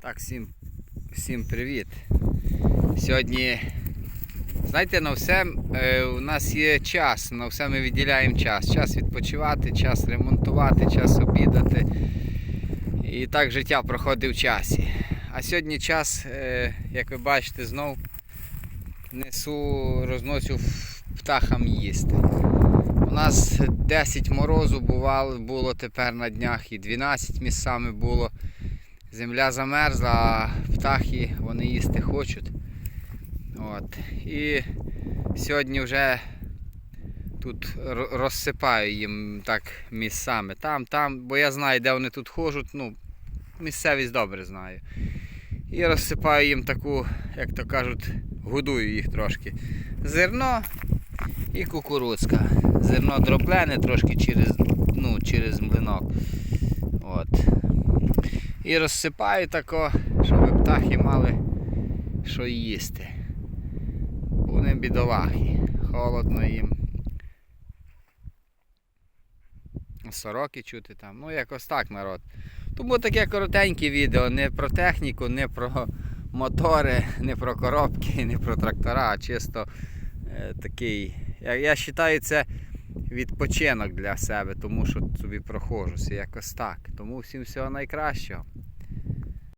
Так, всім, всім привіт. Сьогодні, знаєте, на все е, у нас є час, на все ми виділяємо час. Час відпочивати, час ремонтувати, час обідати. І так життя проходить в часі. А сьогодні час, е, як ви бачите, знов несу, розносю птахам їсти. У нас 10 морозу бувало, було тепер на днях і 12 місцями було. Земля замерзла, а птахи вони їсти хочуть. От. І сьогодні вже тут розсипаю їм так місцями. Там, там, бо я знаю, де вони тут ходжуть, ну, місцевість добре знаю. І розсипаю їм таку, як то кажуть, годую їх трошки. Зерно і кукурудзка. Зерно дроблене трошки через, ну, через млинок. От. І розсипаю тако, щоб птахи мали що їсти. Вони бідолахи. Холодно їм. Сороки чути там. Ну якось так народ. Тому таке коротеньке відео не про техніку, не про мотори, не про коробки, не про трактора, а чисто е, такий. Я, я вважаю це відпочинок для себе, тому що собі проходжуся якось так. Тому всім всього найкращого.